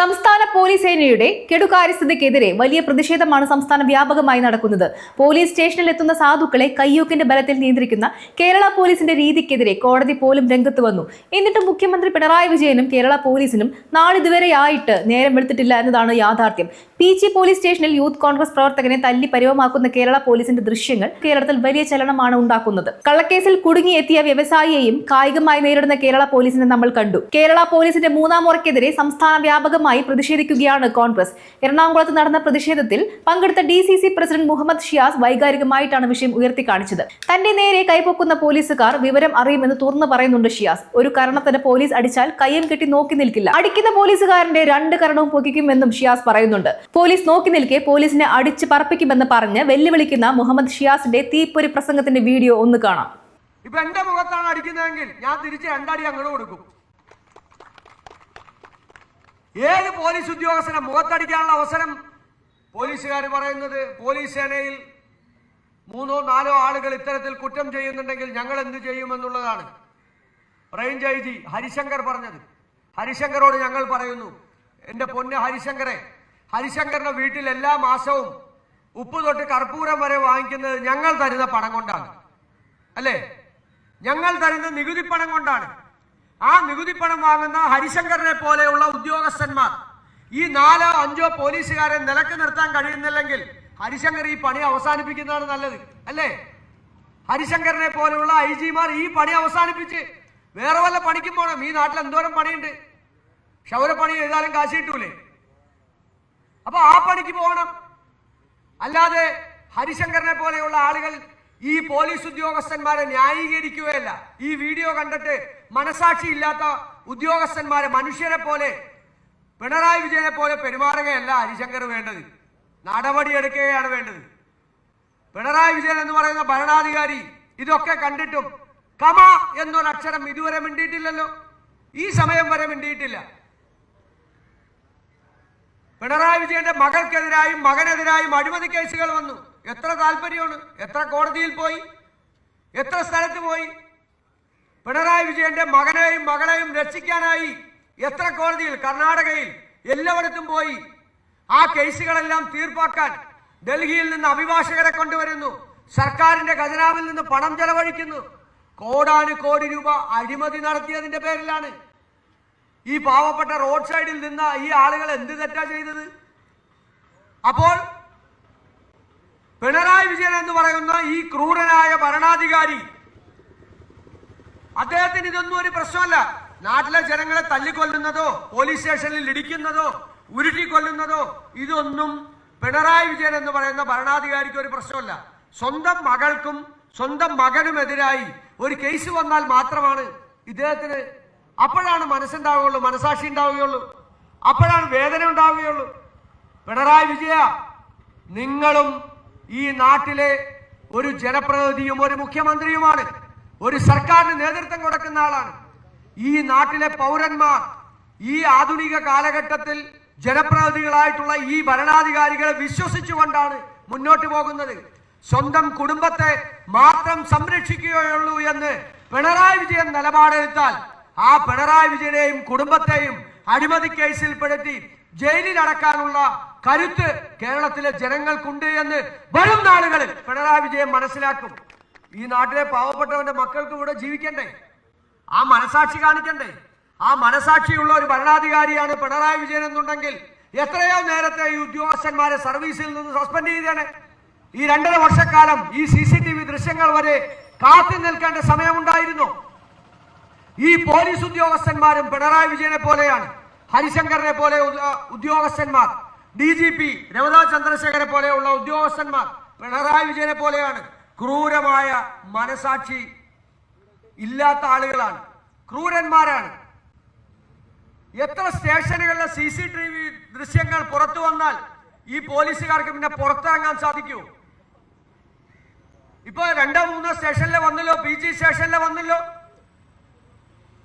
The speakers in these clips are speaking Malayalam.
സംസ്ഥാന പോലീസ് സേനയുടെ കെടുകാര്യസ്ഥതയ്ക്കെതിരെ വലിയ പ്രതിഷേധമാണ് സംസ്ഥാന വ്യാപകമായി നടക്കുന്നത്. പോലീസ് സ്റ്റേഷനിൽ എത്തുന്ന സാധുക്കളെ കയ്യൂക്കിന്റെ ബലത്തിൽ നിയന്ത്രിക്കുന്ന കേരള പോലീസിന്റെ രീതിക്കെതിരെ കോടതി പോലും രംഗത്ത് വന്നു. എന്നിട്ടും മുഖ്യമന്ത്രി പിണറായി വിജയനും കേരള പോലീസിനും നാളിതുവരെയായിട്ട് നേരം വെളുത്തിട്ടില്ല എന്നതാണ് യാഥാർത്ഥ്യം. പീച്ചി പോലീസ് സ്റ്റേഷനിൽ യൂത്ത് കോൺഗ്രസ് പ്രവർത്തകനെ തല്ലി പരിവമാക്കുന്ന കേരള പോലീസിന്റെ ദൃശ്യങ്ങൾ കേരളത്തിൽ വലിയ ചലനമാണ് ഉണ്ടാക്കുന്നത്. കള്ളക്കേസിൽ കുടുങ്ങിയെത്തിയ വ്യവസായിയെയും കായികമായി നേരിടുന്ന കേരള പോലീസിനെ നമ്മൾ കണ്ടു. കേരള പോലീസിന്റെ മൂന്നാം മുറയ്ക്കെതിരെ സംസ്ഥാന വ്യാപകമായി പ്രതിഷേധിക്കുകയാണ് കോൺഗ്രസ്. എറണാകുളത്ത് നടന്ന പ്രതിഷേധത്തിൽ പങ്കെടുത്ത D C C president Muhammad Shiyas വൈകാരികമായിട്ടാണ് വിഷയം ഉയർത്തി കാണിച്ചത് തന്റെ നേരെ കൈപ്പൊക്കുന്ന പോലീസുകാർ വിവരം അറിയുമെന്ന് തുറന്നു പറയുന്നുണ്ട് ഷിയാസ്. ഒരു കരണത്തിന് പോലീസ് അടിച്ചാൽ കയ്യം കെട്ടി നോക്കി നിൽക്കില്ല. അടിക്കുന്ന പോലീസുകാരന്റെ രണ്ട് കരണവും പൊക്കിക്കുമെന്നും ഷിയാസ് പറയുന്നുണ്ട്. പോലീസ് നോക്കി നിൽക്കെ പോലീസിനെ അടിച്ച് പറപ്പിക്കുമെന്ന് പറഞ്ഞ് വെല്ലുവിളിക്കുന്ന മുഹമ്മദ് ഷിയാസിന്റെ തീപ്പൊരി പ്രസംഗത്തിന്റെ വീഡിയോ ഒന്ന് കാണാം. ഇപ്പൊ എന്റെ മുഖത്താണ് അടിക്കുന്നതെങ്കിൽ ഞാൻ തിരിച്ച് രണ്ടടി അങ്ങോട്ട് കൊടുക്കും. ഏത് പോലീസ് ഉദ്യോഗസ്ഥനെ മുഖത്തടിക്കാനുള്ള അവസരം? പോലീസുകാർ പറയുന്നത് പോലീസ് സേനയിൽ മൂന്നോ നാലോ ആളുകൾ ഇത്തരത്തിൽ കുറ്റം ചെയ്യുന്നുണ്ടെങ്കിൽ ഞങ്ങൾ എന്ത് ചെയ്യുമെന്നുള്ളതാണ്. റേഞ്ച് ഐ ജി ഹരിശങ്കർ പറഞ്ഞത്. ഹരിശങ്കറോട് ഞങ്ങൾ പറയുന്നു എന്റെ പൊന്ന് ഹരിശങ്കറെ ഹരിശങ്കറിന്റെ വീട്ടിൽ എല്ലാ മാസവും ഉപ്പ് തൊട്ട് കർപ്പൂരം വരെ വാങ്ങിക്കുന്നത് ഞങ്ങൾ തരുന്ന പണം കൊണ്ടാണ്. അല്ലേ? ഞങ്ങൾ തരുന്ന നികുതി പണം കൊണ്ടാണ്. ആ നികുതി പണം വാങ്ങുന്ന ഹരിശങ്കറിനെ പോലെയുള്ള ഉദ്യോഗസ്ഥന്മാർ ഈ നാലോ അഞ്ചോ പോലീസുകാരെ നിലയ്ക്ക് നിർത്താൻ കഴിയുന്നില്ലെങ്കിൽ ഹരിശങ്കർ ഈ പണി അവസാനിപ്പിക്കുന്നതാണ് നല്ലത്. അല്ലേ? ഹരിശങ്കറിനെ പോലെയുള്ള ഐ ജിമാർ ഈ പണി അവസാനിപ്പിച്ച് വേറെ വല്ല പണിക്കും പോകണം ഈ നാട്ടിൽ എന്തോരം പണിയുണ്ട്? ക്ഷൗരപ്പണി ചെയ്താലും കാശ് കിട്ടൂലേ? അപ്പൊ ആ പണിക്ക് പോകണം. അല്ലാതെ ഹരിശങ്കറിനെ പോലെയുള്ള ആളുകൾ ഈ പോലീസ് ഉദ്യോഗസ്ഥന്മാരെ ന്യായീകരിക്കുകയല്ല. ഈ വീഡിയോ കണ്ടിട്ട് മനസാക്ഷി ഇല്ലാത്ത ഉദ്യോഗസ്ഥന്മാരെ മനുഷ്യരെ പോലെ പിണറായി വിജയനെ പോലെ പെരുമാറുകയല്ല ഹരിശങ്കർ വേണ്ടത്. നടപടിയെടുക്കുകയാണ് വേണ്ടത്. പിണറായി വിജയൻ എന്ന് പറയുന്ന ഭരണാധികാരി ഇതൊക്കെ കണ്ടിട്ടും കമ എന്നൊരക്ഷരം ഇതുവരെ മിണ്ടിയിട്ടില്ലല്ലോ. ഈ സമയം വരെ മിണ്ടിയിട്ടില്ല. പിണറായി വിജയന്റെ മകൾക്കെതിരായും മകനെതിരായും അഴിമതി കേസുകൾ വന്നു. എത്ര താല്പര്യമാണ്? എത്ര കോടതിയിൽ പോയി? എത്ര സ്ഥലത്ത് പോയി? പിണറായി വിജയന്റെ മകനെയും മകളെയും രക്ഷിക്കാനായി എത്ര കോടതിയിൽ? കർണാടകയിൽ എല്ലായിടത്തും പോയി. ആ കേസുകളെല്ലാം തീർപ്പാക്കാൻ ഡൽഹിയിൽ നിന്ന് അഭിഭാഷകരെ കൊണ്ടുവരുന്നു. സർക്കാരിന്റെ ഖജനാവിൽ നിന്ന് പണം ചെലവഴിക്കുന്നു. കോടാനു കോടി രൂപ അഴിമതി നടത്തിയതിന്റെ പേരിലാണ് ഈ പാവപ്പെട്ട റോഡ് സൈഡിൽ നിന്ന ഈ ആളുകൾ എന്ത് തെറ്റാ ചെയ്തത്? അപ്പോൾ പിണറായി വിജയൻ എന്ന് പറയുന്ന ഈ ക്രൂരനായ ഭരണാധികാരി അദ്ദേഹത്തിന് ഇതൊന്നും ഒരു പ്രശ്നമല്ല. നാട്ടിലെ ജനങ്ങളെ തല്ലിക്കൊല്ലുന്നതോ പോലീസ് സ്റ്റേഷനിൽ ഇടിക്കുന്നതോ ഉരുട്ടിക്കൊല്ലുന്നതോ ഇതൊന്നും പിണറായി വിജയൻ എന്ന് പറയുന്ന ഭരണാധികാരിക്ക് ഒരു പ്രശ്നമല്ല. സ്വന്തം മകൾക്കും സ്വന്തം മകനുമെതിരായി ഒരു കേസ് വന്നാൽ മാത്രമാണ് ഇദ്ദേഹത്തിന് അപ്പോഴാണ് മനസ്സുണ്ടാവുകയുള്ളൂ മനസാക്ഷി ഉണ്ടാവുകയുള്ളൂ. അപ്പോഴാണ് വേദന ഉണ്ടാവുകയുള്ളൂ. പിണറായി വിജയ നിങ്ങളും ഈ നാട്ടിലെ ഒരു ജനപ്രതിനിധിയും ഒരു മുഖ്യമന്ത്രിയുമാണ്. ഒരു സർക്കാരിന് നേതൃത്വം കൊടുക്കുന്ന ആളാണ്. ഈ നാട്ടിലെ പൗരന്മാർ ഈ ആധുനിക കാലഘട്ടത്തിൽ ജനപ്രതിനിധികളായിട്ടുള്ള ഈ ഭരണാധികാരികളെ വിശ്വസിച്ചുകൊണ്ടാണ് മുന്നോട്ട് പോകുന്നത്. സ്വന്തം കുടുംബത്തെ മാത്രം സംരക്ഷിക്കുകയുള്ളൂ എന്ന് പിണറായി വിജയൻ നിലപാടെടുത്താൽ ആ പിണറായി വിജയനെയും കുടുംബത്തെയും അഴിമതി കേസിൽപ്പെടുത്തി ജയിലിൽ അടക്കാനുള്ള കരുത്ത് കേരളത്തിലെ ജനങ്ങൾക്കുണ്ട് എന്ന് വരും നാളുകളിൽ പിണറായി വിജയൻ മനസ്സിലാക്കും. ഈ നാട്ടിലെ പാവപ്പെട്ടവന്റെ മക്കൾക്ക് ഇവിടെ ജീവിക്കണ്ടേ? ആ മനസാക്ഷി കാണിക്കണ്ടേ? ആ മനസാക്ഷിയുള്ള ഒരു ഭരണാധികാരിയാണ് പിണറായി വിജയൻ എന്നുണ്ടെങ്കിൽ എത്രയോ നേരത്തെ ഈ ഉദ്യോഗസ്ഥന്മാരെ സർവീസിൽ നിന്ന് സസ്പെൻഡ് ചെയ്തേനെ. ഈ രണ്ടര വർഷക്കാലം ഈ സി സി ടി വി ദൃശ്യങ്ങൾ വരെ കാത്തി നിൽക്കേണ്ട സമയമുണ്ടായിരുന്നു. ഈ പോലീസ് ഉദ്യോഗസ്ഥന്മാരും പിണറായി വിജയനെ പോലെയാണ് ഹരിശങ്കറിനെ പോലെ ഉദ്യോഗസ്ഥന്മാർ ഡി ജി പി രമദാ ചന്ദ്രശേഖരെ പോലെയുള്ള ഉദ്യോഗസ്ഥന്മാർ പിണറായി വിജയനെ പോലെയാണ്. ക്രൂരമായ മനസാക്ഷി ഇല്ലാത്ത ആളുകളാണ്. ക്രൂരന്മാരാണ്. എത്ര സ്റ്റേഷനുകളിലെ സി സി ടി വി ദൃശ്യങ്ങൾ പുറത്തു വന്നാൽ ഈ പോലീസുകാർക്ക് പിന്നെ പുറത്തിറങ്ങാൻ സാധിക്കൂ? ഇപ്പൊ രണ്ടോ മൂന്നോ സ്റ്റേഷനിലെ വന്നല്ലോ പി ജി സ്റ്റേഷനിലെ വന്നല്ലോ.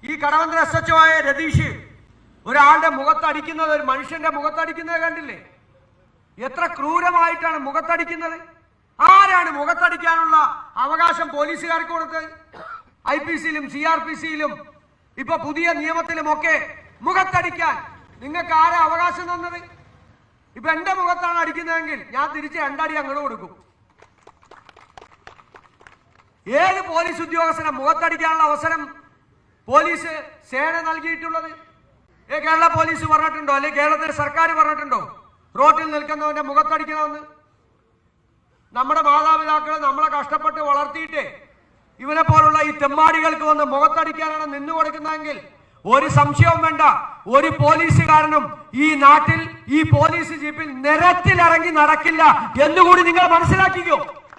ഈ കടവന്ത്ര എസ് എച്ച് ആയ രതീഷ് ഒരാളുടെ മുഖത്തടിക്കുന്നത് ഒരു മനുഷ്യന്റെ മുഖത്തടിക്കുന്നത് കണ്ടില്ലേ? എത്ര ക്രൂരമായിട്ടാണ് മുഖത്തടിക്കുന്നത്? ആരാണ് മുഖത്തടിക്കാനുള്ള അവകാശം പോലീസുകാർക്ക് കൊടുത്തത് ഐ പി സിയിലും സി ആർ പി സിയിലും ഇപ്പൊ പുതിയ നിയമത്തിലുമൊക്കെ മുഖത്തടിക്കാൻ നിങ്ങൾക്ക് ആരാ അവകാശം തന്നത്? ഇപ്പൊ എന്റെ മുഖത്താണ് അടിക്കുന്നതെങ്കിൽ ഞാൻ തിരിച്ച് രണ്ടടി അങ്ങോട്ട് കൊടുക്കും. ഏത് പോലീസ് ഉദ്യോഗസ്ഥനെ മുഖത്തടിക്കാനുള്ള അവസരം പോലീസ് സേന നൽകിയിട്ടുള്ളത്. ഏ കേരള പോലീസ് പറഞ്ഞിട്ടുണ്ടോ? അല്ലെങ്കിൽ കേരളത്തിലെ സർക്കാർ പറഞ്ഞിട്ടുണ്ടോ? റോട്ടിൽ നിൽക്കുന്നവന്റെ മുഖത്തടിക്കണമെന്ന്. നമ്മുടെ മാതാപിതാക്കൾ നമ്മളെ കഷ്ടപ്പെട്ട് വളർത്തിയിട്ട് ഇവനെ പോലുള്ള ഈ തെമ്മാടികൾക്ക് വന്ന് മുഖത്തടിക്കാനാണ് നിന്നു കൊടുക്കുന്നതെങ്കിൽ ഒരു സംശയവും വേണ്ട. ഒരു പോലീസുകാരനും ഈ നാട്ടിൽ ഈ പോലീസ് ജീപ്പിൽ നിരത്തിലിറങ്ങി നടക്കില്ല എന്നുകൂടി നിങ്ങൾ മനസ്സിലാക്കിക്കോ.